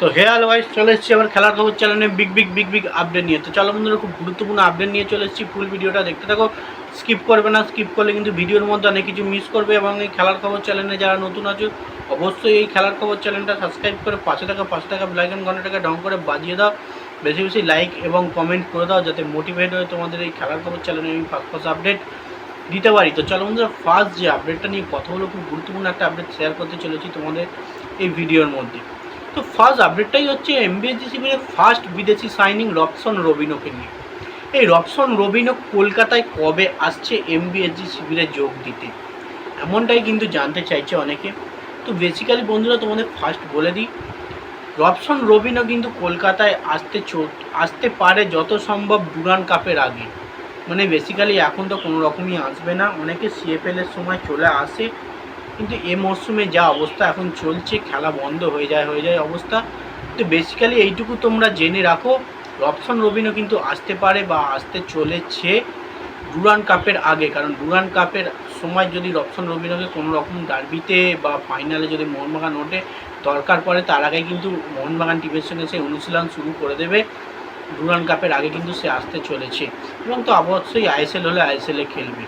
তো হেয়াল ওয়াইজ চলে এসেছি আবার খেলার খবর চ্যানেলে big big big big update নিয়ে। তো চলো বন্ধুরা, খুব গুরুত্বপূর্ণ আপডেট নিয়ে চলে এসেছি ফুল ভিডিওটা দেখতে থাকো স্কিপ করবে না স্কিপ করলে কিন্তু ভিডিওর মধ্যে অনেক কিছু মিস করবে এবং এই খেলার খবর চ্যানেলে যারা নতুন আছে, অবশ্যই এই খেলার খবর চ্যানেলটা সাবস্ক্রাইব করে পাশে থাকা পাশে থাকা ব্লাইকন ঘন্টাটাকে ডং করে বাজিয়ে দাও। বেশি বেশি লাইক এবং কমেন্ট করে দাও, যাতে মোটিভেট হয়ে তোমাদের এই খেলার খবর চ্যানেলে আমি ফার্স্ট ফার্স্ট আপডেট দিতে পারি। তো চলো বন্ধুরা ফার্স্ট যে আপডেটটা নিয়ে কথা হলো খুব গুরুত্বপূর্ণ একটা আপডেট শেয়ার করতে চলেছি তোমাদের এই ভিডিওর মধ্যে। তো ফার্স্ট আপডেটটাই হচ্ছে এমবিএসজি শিবিরের ফার্স্ট বিদেশি সাইনিং রবসন রবিনোকে নিয়ে। এই রবসন রবিনো কলকাতায় কবে আসছে এমবিএসজি শিবিরে যোগ দিতে? এমনটাই কিন্তু জানতে চাইছে অনেকে। তো বেসিক্যালি বন্ধুরা, তোমাদের ফার্স্ট বলে দিই, রবসন রবিনো কিন্তু কলকাতায় আসতে আসতে পারে যত সম্ভব ডুরান কাপের আগে। মানে বেসিক্যালি এখন তো কোনো রকমই আসবে না। অনেকে সিএফএলের সময় চলে আসে। কিন্তু এ মরশুমে যা অবস্থা এখন চলছে, খেলা বন্ধ হয়ে যায় হয়ে যায় অবস্থা। তো বেসিক্যালি এইটুকু তোমরা জেনে রাখো, রবসন রবিনও কিন্তু আসতে পারে বা আসতে চলেছে ডুরান কাপের আগে। কারণ ডুরান কাপের সময় যদি রবসন রবিনকে কোনো রকম ডার্বিতে বা ফাইনালে যদি মোহনবাগান ওঠে, দরকার পড়ে, তার আগে কিন্তু মোহনবাগান টিমের সঙ্গে সে অনুশীলন শুরু করে দেবে। ডুরান কাপের আগে কিন্তু সে আসতে চলেছে। এবং তো অবশ্যই আইএসএল হলে আইএসএলে খেলবে।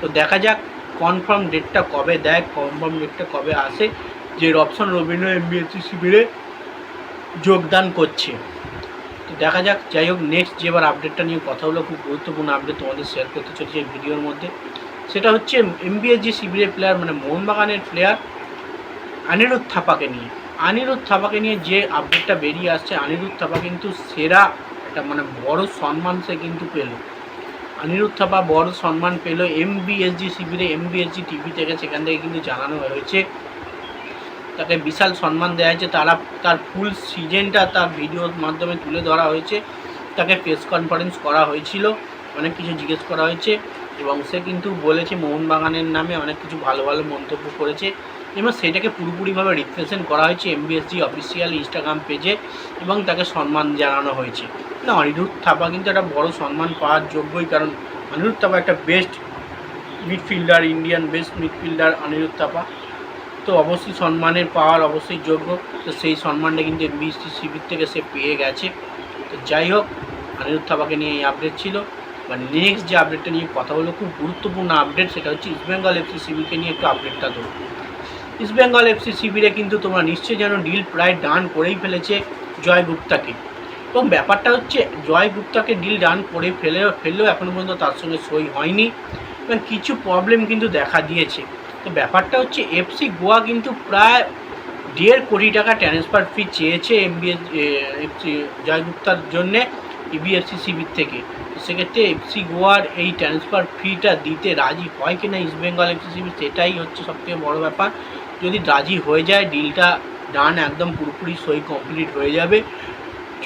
তো দেখা যাক কনফার্ম ডেটটা কবে দেয় কনফার্ম ডেটটা কবে আসে, যে রবসন রবীন্দ্র এমবিএসসি শিবিরে যোগদান করছে। তো দেখা যাক, যাই হোক নেক্সট যেবার আপডেটটা নিয়ে কথা হলো, খুব গুরুত্বপূর্ণ আপডেট তোমাদের শেয়ার করতে চলেছে এই ভিডিওর মধ্যে। সেটা হচ্ছে এমবিএসজি শিবিরের প্লেয়ার মানে মোহনবাগানের প্লেয়ার আনিরুদ্ধ থাপাকে নিয়ে। আনিরুদ্ধ থাপাকে নিয়ে যে আপডেটটা বেরিয়ে আসছে আনিরুদ্ধ থাপা কিন্তু সেরা একটা মানে বড় সম্মান সে কিন্তু পেল। অনিরুদ্ধ থাপা বড় সম্মান পেল এমবিএসজি শিবিরে, এমবিএসজি টিভি থেকে, সেখান থেকে কিন্তু জানানো হয়েছে। তাকে বিশাল সম্মান দেওয়া হয়েছে। তারা, তার ফুল সিজনটা তার ভিডিওর মাধ্যমে তুলে ধরা হয়েছে। তাকে প্রেস কনফারেন্স করা হয়েছিল। অনেক কিছু জিজ্ঞেস করা হয়েছে। এবং সে কিন্তু বলেছে, মোহনবাগানের নামে অনেক কিছু ভালো ভালো মন্তব্য করেছে। এবং সেটাকে পুরোপুরিভাবে রিপ্রেজেন্ট করা হয়েছে এমবিএসজি অফিসিয়াল ইনস্টাগ্রাম পেজে এবং তাকে সম্মান জানানো হয়েছে। না, অনিরুদ্ধ থাপা কিন্তু একটা বড় সম্মান পাওয়ার যোগ্যই, কারণ অনিরুদ্ধ থাপা একটা best midfielder Indian best midfielder Anirudh Thapa. তো অবশ্যই সম্মানের পাওয়ার অবশ্যই যোগ্য। তো সেই সম্মানটা কিন্তু এমবিএসটি শিবির থেকে সে পেয়ে গেছে। তো যাই হোক, অনিরুদ্ধ থাপাকে নিয়ে এই আপডেট ছিল। বা নেক্সট যে আপডেটটা নিয়ে কথা হলো খুব গুরুত্বপূর্ণ আপডেট সেটা হচ্ছে ইস্টবেঙ্গল এফসি শিবিরকে নিয়ে একটু আপডেটটা দেবো। ইস্টবেঙ্গল এফসি শিবিরে কিন্তু তোমরা নিশ্চয়ই যেন ডিল প্রায় ডান করেই ফেলেছে জয় গুপ্তাকে। এবং ব্যাপারটা হচ্ছে, জয় গুপ্তাকে ডিল ডান করে ফেলে, ফেললেও এখনও পর্যন্ত তার সঙ্গে সই হয়নি। এবং কিছু প্রবলেম কিন্তু দেখা দিয়েছে। তো ব্যাপারটা হচ্ছে এফসি গোয়া কিন্তু প্রায় দেড় কোটি টাকা ট্রান্সফার ফি চেয়েছে এমবিএস এফসি জয় গুপ্তার জন্যে ইবিএফসি শিবির থেকে। সেক্ষেত্রে এফসি গোয়ার এই ট্রান্সফার ফিটা দিতে রাজি হয় কিনা ইস্টবেঙ্গল এফসি শিবির সেটাই হচ্ছে সবথেকে বড় ব্যাপার। যদি রাজি হয়ে যায় ডিলটা ডান একদম পুরোপুরি সই কমপ্লিট হয়ে যাবে।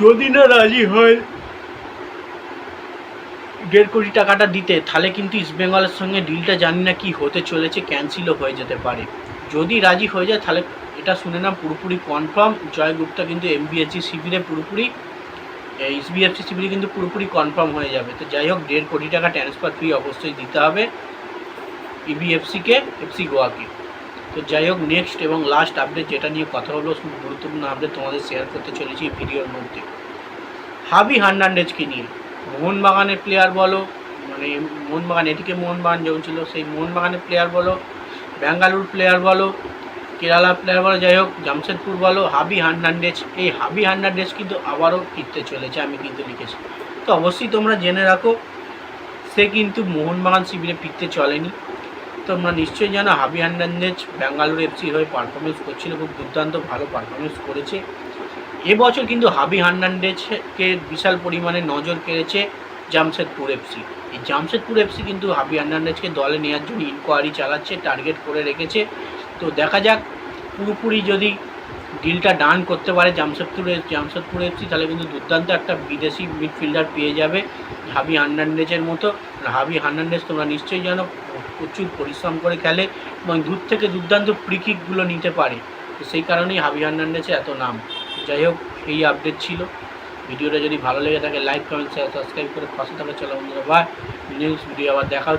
যদি না রাজি হয়, দেড় কোটি টাকাটা দিতে, তাহলে কিন্তু ইস্টবেঙ্গলের সঙ্গে ডিলটা জানি না কি হতে চলেছে ক্যান্সেলও হয়ে যেতে পারে। যদি রাজি হয়ে যায়, তাহলে এটা শুনে না পুরোপুরি কনফার্ম জয় গুপ্তা কিন্তু এমবিএসজি শিবিরে পুরোপুরি এসবিএফসি শিবিরে কিন্তু পুরোপুরি কনফার্ম হয়ে যাবে। তো যাই হোক, দেড় কোটি টাকা ট্রান্সফার ফি অবশ্যই দিতে হবে E ইবিএফসিকে এফসি গোয়াকে। তো যাই হোক নেক্সট এবং লাস্ট আপডেট যেটা নিয়ে কথা হলো, খুব গুরুত্বপূর্ণ আপডেট তোমাদের শেয়ার করতে চলেছি ভিডিওর মধ্যে। হাবি হার্নান্ডেজকে নিয়ে। মোহনবাগানের প্লেয়ার বলো মানে মোহনবাগান এটিকে মোহনবাগান যেমন ছিল সেই মোহনবাগানের প্লেয়ার বলো, ব্যাঙ্গালুর প্লেয়ার বলো, কেরালা প্লেয়ার বলো, যাই হোক, জামশেদপুর বলো, হাবি হার্নান্ডেজ, এই হাবি হার্নান্ডেজ কিন্তু আবারও ফিরতে চলেছে, আমি কিন্তু লিখেছি। তো অবশ্যই তোমরা জেনে রাখো, সে কিন্তু মোহনবাগান শিবিরে ফিরতে চলেনি। তোমরা নিশ্চয়ই জানো, হাবি হার্নান্ডেজ ব্যাঙ্গালুরু এফসি হয়ে পারফরমেন্স করছিল, খুব দুর্দান্ত ভালো পারফরমেন্স করেছে। এবছর কিন্তু হাবি হার্নান্ডেজকে বিশাল পরিমাণে নজর কেড়েছে জামশেদপুর এফসি এই জামশেদপুর এফসি কিন্তু হাবি হার্নান্ডেজকে দলে নেওয়ার জন্য ইনকোয়ারি চালাচ্ছে টার্গেট করে রেখেছে। তো দেখা যাক, পুরোপুরি যদি ডিলটা ডান করতে পারে জামশেদপুর জামশেদপুর এফসি তাহলে কিন্তু দুর্দান্ত একটা বিদেশি মিডফিল্ডার পেয়ে যাবে হাবি হার্নান্ডেজের মতো। হাবি হার্নান্ডেজ তোমরা নিশ্চয়ই জানো প্রচুর পরিশ্রম করে খেলে এবং দূর থেকে দুর্দান্ত ফ্রিকিকগুলো নিতে পারে। তো সেই কারণেই হাবি হার্নান্ডেজের এত নাম। যাই হোক, এই আপডেট ছিল। ভিডিওটা যদি ভালো লেগে থাকে লাইক কমেন্ট শেয়ার সাবস্ক্রাইব করে পাশে থাকা চলো বন্ধুরা বা নেক্সট ভিডিও আবার দেখা।